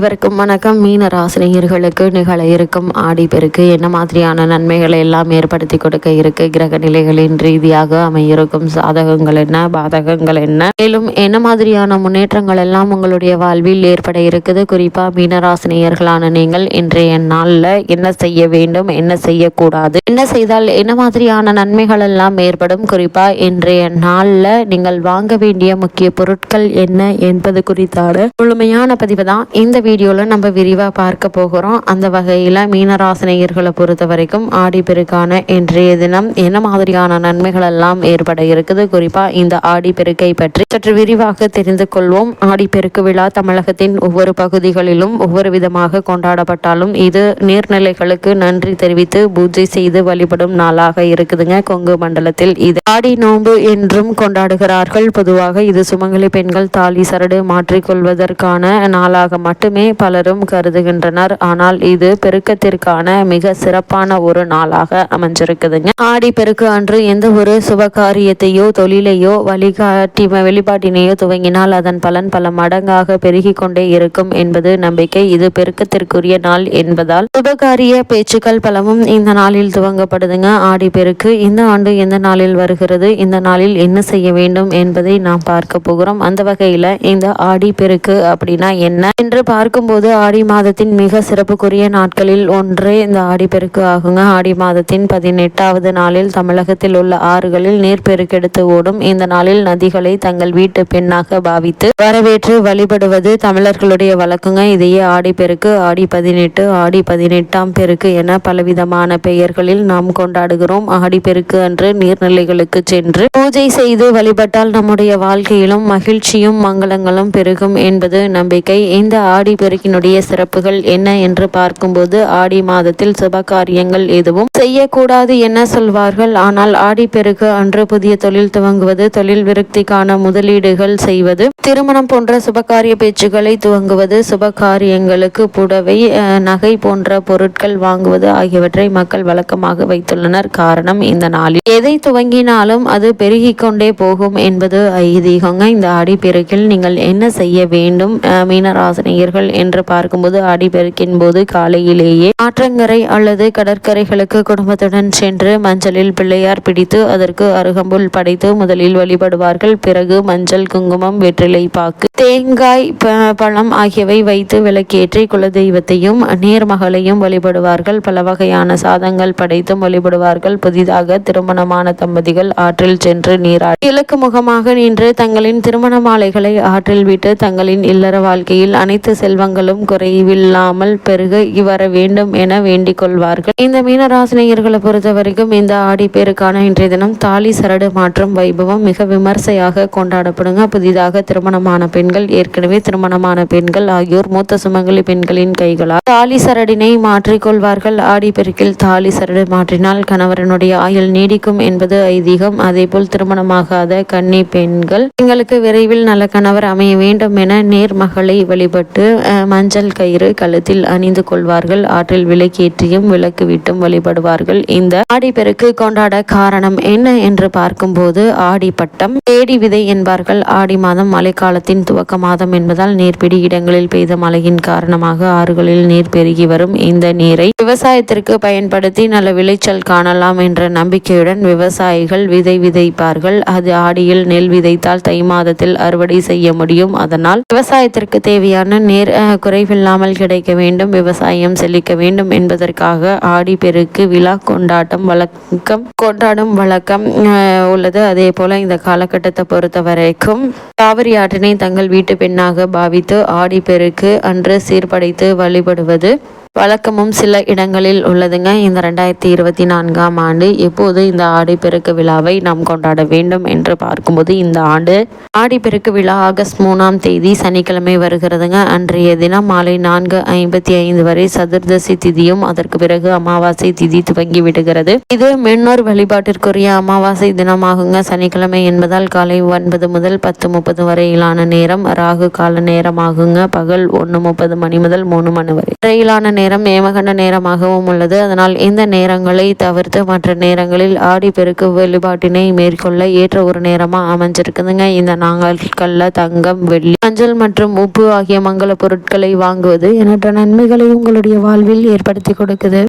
அனைவருக்கும் வணக்கம். மீன ராசினியர்களுக்கு நிகழ இருக்கும் ஆடிப்பெருக்கு என்ன மாதிரியான நன்மைகளை எல்லாம் ஏற்படுத்தி கொடுக்க இருக்கு? கிரக நிலைகளின் ரீதியாக அமையிருக்கும் சாதகங்கள் என்ன? பாதகங்கள் என்ன? மேலும் என்ன மாதிரியான முன்னேற்றங்கள் எல்லாம் உங்களுடைய வாழ்வில் ஏற்பட இருக்குது? குறிப்பா மீனராசினியர்களான நீங்கள் இன்றைய நாளில் என்ன செய்ய வேண்டும்? என்ன செய்யக்கூடாது? என்ன செய்தால் என்ன மாதிரியான நன்மைகள் எல்லாம் ஏற்படும்? குறிப்பா இன்றைய நாளில் நீங்கள் வாங்க வேண்டிய முக்கிய பொருட்கள் என்ன என்பது குறித்தான முழுமையான பதிவு தான். இந்த வீடியோவில் நம்ம விரிவாக பார்க்க போகிறோம். அந்த வகையில் மீனராசினியர்களை பொறுத்த வரைக்கும் ஆடிப்பெருக்கான இன்றைய தினம் என்ன மாதிரியான நன்மைகள் எல்லாம் ஏற்பட இருக்குது? குறிப்பாக இந்த ஆடிப்பெருக்கை பற்றி சற்று விரிவாக தெரிந்து கொள்வோம். ஆடிப்பெருக்கு விழா தமிழகத்தின் ஒவ்வொரு பகுதிகளிலும் ஒவ்வொரு விதமாக கொண்டாடப்பட்டாலும் இது நீர்நிலைகளுக்கு நன்றி தெரிவித்து பூஜை செய்து வழிபடும் நாளாக இருக்குதுங்க. கொங்கு மண்டலத்தில் இது ஆடி நோன்பு என்றும் கொண்டாடுகிறார்கள். பொதுவாக இது சுமங்கலி பெண்கள் தாலி சரடு மாற்றிக்கொள்வதற்கான நாளாக மட்டுமே பலரும் கருதுகின்றனர். ஆனால் இது பெருக்கத்திற்கான மிக சிறப்பான ஒரு நாளாக அமைஞ்சிருக்குதுங்க. ஆடி பெருக்கு அன்று எந்த ஒரு சுப காரியத்தையோ தொழிலையோ வழிகாட்டி வெளிப்பாட்டினையோ துவங்கினால் அதன் பலன் பல மடங்காக பெருகி கொண்டே இருக்கும் என்பது நம்பிக்கை. இது பெருக்கத்திற்குரிய நாள் என்பதால் சுபகாரிய பேச்சுக்கள் பலவும் இந்த நாளில் துவங்கப்படுதுங்க. ஆடி பெருக்கு இந்த ஆண்டு எந்த நாளில் வருகிறது இந்த நாளில் என்ன செய்ய வேண்டும் என்பதை நாம் பார்க்க போகிறோம். அந்த வகையில் இந்த ஆடி பெருக்கு அப்படின்னா என்ன? என்று பார்க்கும்போது ஆடி மாதத்தின் மிக சிறப்புக்குரிய நாட்களில் ஒன்றே இந்த ஆடிப்பெருக்கு ஆகுங்க. ஆடி மாதத்தின் பதினெட்டாவது நாளில் தமிழகத்தில் உள்ள ஆறுகளில் நீர் பெருக்கெடுத்து ஓடும். இந்த நாளில் நதிகளை தங்கள் வீட்டு பெண்ணாக பாவித்து வரவேற்று வழிபடுவது தமிழர்களுடைய வழக்குங்க. இதையே ஆடிப்பெருக்கு ஆடி பதினெட்டு ஆடி பதினெட்டாம் பெருக்கு என பலவிதமான பெயர்களில் நாம் கொண்டாடுகிறோம். ஆடிப்பெருக்கு அன்று நீர்நிலைகளுக்கு சென்று பூஜை செய்து வழிபட்டால் நம்முடைய வாழ்க்கையிலும் மகிழ்ச்சியும் மங்களங்களும் பெருகும் என்பது நம்பிக்கை. இந்த ஆடி பெருக்கினுடைய சிறப்புகள் என்ன என்று பார்க்கும்போது ஆடி மாதத்தில் சுப காரியங்கள் எதுவும் செய்யக்கூடாது என்ன சொல்வார்கள். ஆனால் ஆடி பெருக்கு அன்று புதிய தொழில் துவங்குவது தொழில் விருத்திக்கான முதலீடுகள் செய்வது திருமணம் போன்ற சுபகாரிய பேச்சுக்களை துவங்குவது சுப காரியங்களுக்கு புடவை நகை போன்ற பொருட்கள் வாங்குவது ஆகியவற்றை மக்கள் வழக்கமாக வைத்துள்ளனர். காரணம் இந்த நாளில் எதை துவங்கினாலும் அது பெருகிக் கொண்டே போகும் என்பது ஐதீகங்க. இந்த ஆடி பெருக்கில் நீங்கள் என்ன செய்ய வேண்டும்? மீனராசினியர்கள் என்று பார்க்கும்போது ஆடிப்பெருக்கின் போது காலையிலேயே ஆற்றங்கரை அல்லது கடற்கரைகளுக்கு குடும்பத்துடன் சென்று மஞ்சளில் பிள்ளையார் பிடித்து அதற்கு அருகம்புல் படைத்து முதலில் வழிபடுவார்கள். பிறகு மஞ்சள் குங்குமம் வெற்றிலை பாக்கு தேங்காய் பழம் ஆகியவை வைத்து விளக்கேற்றி குலதெய்வத்தையும் நீர்மகளையும் வழிபடுவார்கள். பல வகையான சாதங்கள் படைத்தும் வழிபடுவார்கள். புதிதாக திருமணமான தம்பதிகள் ஆற்றில் சென்று நீராடி இலக்கு முகமாக நின்று தங்களின் திருமண மாலைகளை ஆற்றில் விட்டு தங்களின் இல்லற வாழ்க்கையில் அனைத்து செல்வங்களும் குறைவில்லாமல் பெருக வர வேண்டும் என வேண்டிக் கொள்வார்கள் இந்த மீனராசினியர்களை பொறுத்த வரைக்கும் இந்த ஆடி பேருக்கான இன்றைய தினம் தாலி சரடு மாற்றம் வைபவம் மிக விமர்சையாக கொண்டாடப்படுங்க. புதிதாக திருமணமான பெண்கள் ஏற்கனவே திருமணமான பெண்கள் ஆகியோர் மூத்த சுமங்கலி பெண்களின் கைகளால் தாலி சரடினை மாற்றிக்கொள்வார்கள். ஆடி பெருக்கில் தாலி சரடு மாற்றினால் கணவரனுடைய ஆயுள் நீடிக்கும் என்பது ஐதீகம். அதேபோல் திருமணமாகாத கன்னி பெண்கள் எங்களுக்கு விரைவில் நல்ல கணவர் அமைய வேண்டும் என நேர்மகளை வழிபட்டு மஞ்சள் கயிறு கழுத்தில் அணிந்து கொள்வார்கள். ஆற்றில் விளக்கேற்றியும் விளக்கு விட்டும் வழிபடுவார்கள். இந்த ஆடிப்பெருக்கு கொண்டாட காரணம் என்ன என்று பார்க்கும்போது ஆடி பட்டம் தேடி விதை என்பார்கள். ஆடி மாதம் மழைக்காலத்தின் துவக்க மாதம் என்பதால் நீர்பிடி இடங்களில் பெய்த மழையின் காரணமாக ஆறுகளில் நீர் பெருகி வரும். இந்த நீரை விவசாயத்திற்கு பயன்படுத்தி நல்ல விளைச்சல் காணலாம் என்ற நம்பிக்கையுடன் விவசாயிகள் விதை விதைப்பார்கள். அது ஆடியில் நெல் விதைத்தால் தை மாதத்தில் அறுவடை செய்ய முடியும். அதனால் விவசாயத்திற்கு தேவையான நேர் குறைவில்லாமல் கிடைக்க வேண்டும் விவசாயம் செழிக்க வேண்டும் என்பதற்காக ஆடி பெருக்கு விழா கொண்டாட்டம் வழக்கம் கொண்டாடும் வழக்கம் உள்ளது. அதே போல இந்த காலகட்டத்தை பொறுத்த வரைக்கும் காவிரி ஆற்றினை தங்கள் வீட்டு பெண்ணாக பாவித்து ஆடி பெருக்கு அன்று சீர்படைத்து வழிபடுவது வழக்கமும் சில இடங்களில் உள்ளதுங்க. இந்த ரெண்டாயிரத்தி இருபத்தி நான்காம் ஆண்டு எப்போது இந்த ஆடிப்பெருக்கு விழாவை நாம் கொண்டாட வேண்டும் என்று பார்க்கும்போது இந்த ஆண்டு ஆடிப்பெருக்கு விழா ஆகஸ்ட் மூணாம் தேதி சனிக்கிழமை வருகிறதுங்க. அன்றைய தினம் மாலை நான்கு ஐம்பத்தி ஐந்து வரை சதுர்தசி திதியும் அதற்கு பிறகு அமாவாசை திதி துவங்கி விடுகிறது. இது மின்னோர் வழிபாட்டிற்குரிய அமாவாசை தினமாகுங்க. சனிக்கிழமை என்பதால் காலை ஒன்பது முதல் பத்து முப்பது வரையிலான நேரம் ராகு கால நேரம் ஆகுங்க பகல் ஒன்று முப்பது மணி முதல் மூணு மணி வரை. வரையிலான நேரம் ஏமகண்ட நேரமாகவும் உள்ளது. அதனால் இந்த நேரங்களை தவிர்த்து மற்ற நேரங்களில் ஆடி பெருக்கு வழிபாட்டினை மேற்கொள்ள ஏற்ற ஒரு நேரமா அமைஞ்சிருக்குதுங்க. இந்த நாட்கள்ல தங்கம் வெள்ளி மஞ்சள் மற்றும் உப்பு ஆகிய மங்கள பொருட்களை வாங்குவது எண்ணற்ற நன்மைகளை உங்களுடைய வாழ்வில் ஏற்படுத்தி கொடுக்குது.